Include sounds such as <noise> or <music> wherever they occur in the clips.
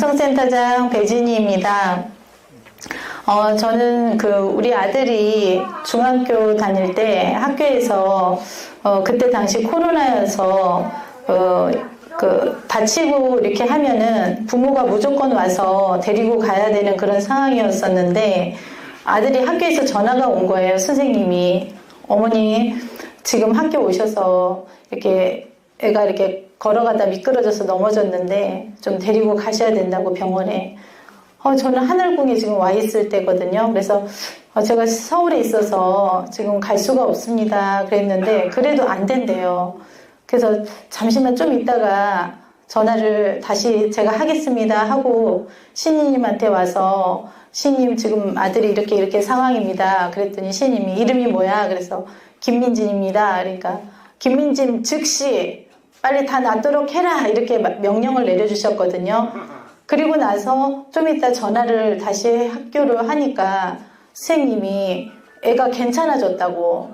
성센터장 배진희입니다. 어, 저는 그 우리 아들이 중학교 다닐 때 학교에서 어, 그때 당시 코로나여서 어, 그 다치고 이렇게 하면은 부모가 무조건 와서 데리고 가야 되는 그런 상황이었었는데 아들이 학교에서 전화가 온 거예요 선생님이 어머니 지금 학교 오셔서 이렇게 애가 이렇게 걸어가다 미끄러져서 넘어졌는데 좀 데리고 가셔야 된다고 병원에 어, 저는 하늘궁에 지금 와 있을 때거든요. 그래서 어, 제가 서울에 있어서 지금 갈 수가 없습니다. 그랬는데 그래도 안 된대요. 그래서 잠시만 좀 있다가 전화를 다시 제가 하겠습니다 하고 신이님한테 와서 신님 지금 아들이 이렇게 이렇게 상황입니다. 그랬더니 신님이 이름이 뭐야? 그래서 김민진입니다. 그러니까 김민진 즉시 빨리 다 낫도록 해라 이렇게 명령을 내려주셨거든요. 그리고 나서 좀 이따 전화를 다시 학교로 하니까 선생님이 애가 괜찮아졌다고.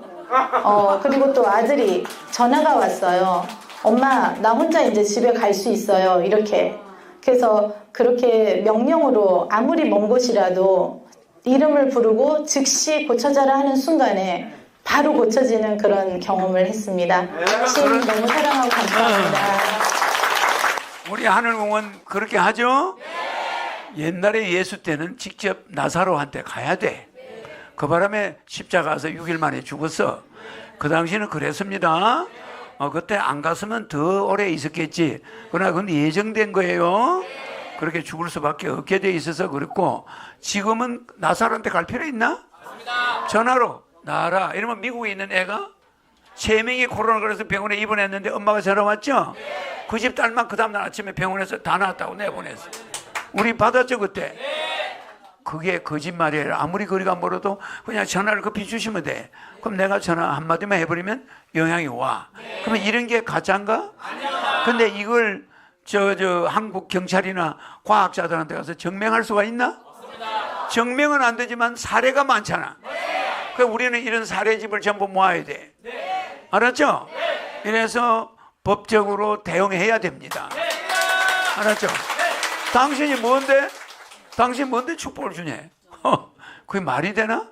어, 그리고 또 아들이 전화가 왔어요. 엄마, 나 혼자 이제 집에 갈 수 있어요. 이렇게. 그래서 그렇게 명령으로 아무리 먼 곳이라도 이름을 부르고 즉시 고쳐져라 하는 순간에 바로 고쳐지는 그런 경험을 했습니다. 신 너무 사랑하고 감사합니다. 우리 하늘공원 그렇게 하죠? 옛날에 예수 때는 직접 나사로한테 가야 돼. 그 바람에 십자가 가서 6일 만에 죽었어. 그 당시는 그랬습니다. 어, 그때 안 갔으면 더 오래 있었겠지. 그러나 그건 예정된 거예요. 그렇게 죽을 수밖에 없게 돼 있어서 그렇고 지금은 나사로한테 갈 필요 있나? 전화로 나라 이러면 미국에 있는 애가 세 명이 코로나 걸려서 병원에 입원했는데 엄마가 전화 왔죠? 그집 딸만 그 다음날 아침에 병원에서 다 나왔다고 내보냈어. 우리 받았죠 그때? 그게 거짓말이에요. 아무리 거리가 멀어도 그냥 전화를 급히 주시면 돼. 그럼 내가 전화 한마디만 해버리면 영향이 와. 그러면 이런 게 가짜인가? 근데 이걸 저, 저, 한국 경찰이나 과학자들한테 가서 증명할 수가 있나? 증명은 안 되지만 사례가 많잖아. 그 우리는 이런 사례집을 전부 모아야 돼. 알았죠? 이래서 법적으로 대응해야 됩니다. 알았죠? 당신이 뭔데? 당신 뭔데 축복을 주냐? 허, 그게 말이 되나?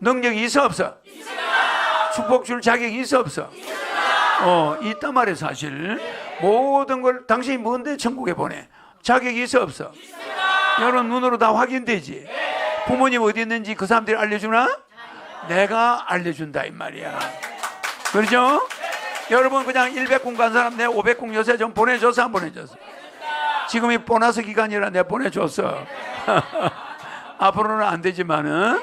능력이 있어 없어? 축복 줄 자격이 있어 없어? 어, 있단 말이야 사실. 모든 걸 당신이 뭔데 천국에 보내? 자격이 있어 없어? 여러분 눈으로 다 확인되지? 부모님 어디 있는지 그 사람들이 알려주나? 내가 알려준다 이 말이야. 그렇죠? 여러분 그냥 100군 간 사람 내 500군 요새 좀 보내줘서 안 보내줬어? 지금이 보너스 기간이라 내가 보내줬어. <laughs> 앞으로는 안 되지만은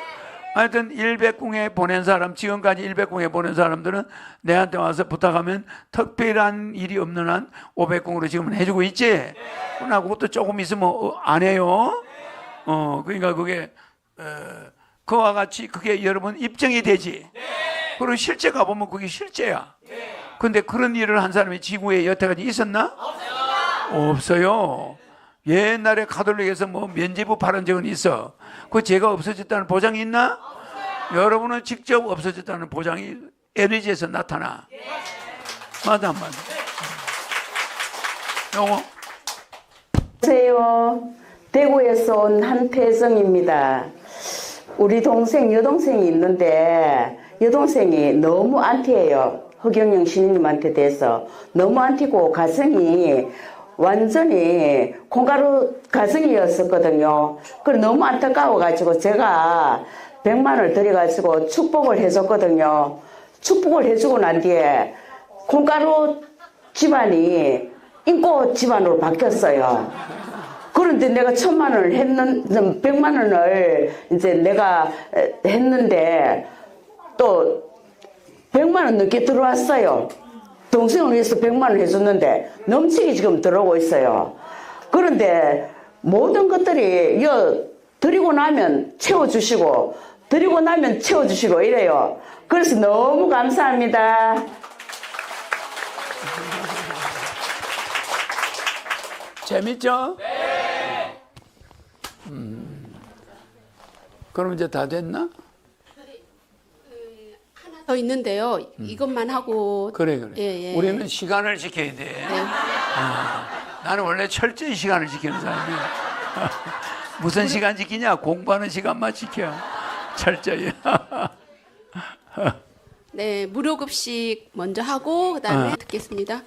하여튼 100궁에 보낸 사람, 지금까지 100궁에 보낸 사람들은 내한테 와서 부탁하면 특별한 일이 없는 한 500궁으로 지금은 해주고 있지? 그러나 그것도 조금 있으면 어, 안 해요. 어, 그러니까 그게, 어, 그와 같이 그게 여러분 입증이 되지? 그리고 실제 가보면 그게 실제야. 근데 그런 일을 한 사람이 지구에 여태까지 있었나? 없어요. 옛날에 가톨릭에서 뭐 면제부 팔은 적은 있어. 그 죄가 없어졌다는 보장이 있나? 여러분은 직접 없어졌다는 보장이 에너지에서 나타나. 맞아, 안 맞아? 요거? 안녕하세요. 대구에서 온 한태정입니다. 우리 동생, 여동생이 있는데, 여동생이 너무 안티예요. 허경영 신임님한테 대해서. 너무 안티고, 가성이 완전히 콩가루 가성이었었거든요. 그래 너무 안타까워가지고 제가 100만 원을 들여가지고 축복을 해줬거든요. 축복을 해주고 난 뒤에 콩가루 집안이 인고 집안으로 바뀌었어요. 그런데 내가 천만 원을 했는, 백만 원을 이제 내가 했는데 또 백만 원 넘게 들어왔어요. 동생을 위해서 백만 원 해줬는데 넘치게 지금 들어오고 있어요. 그런데 모든 것들이 여 드리고 나면 채워주시고 드리고 나면 채워주시고 이래요. 그래서 너무 감사합니다. 재밌죠? 네. 음. 그럼 이제 다 됐나? 더 있는데요. 이것만 하고 그래, 그래. 예, 예. 우리는 시간을 지켜야 돼. 네. 아, 나는 원래 철저히 시간을 지키는 사람이야. <laughs> 무슨 시간 지키냐? 공부하는 시간만 지켜. 철저히. <laughs> 네, 무료 급식 먼저 하고 그다음에 어. 듣겠습니다.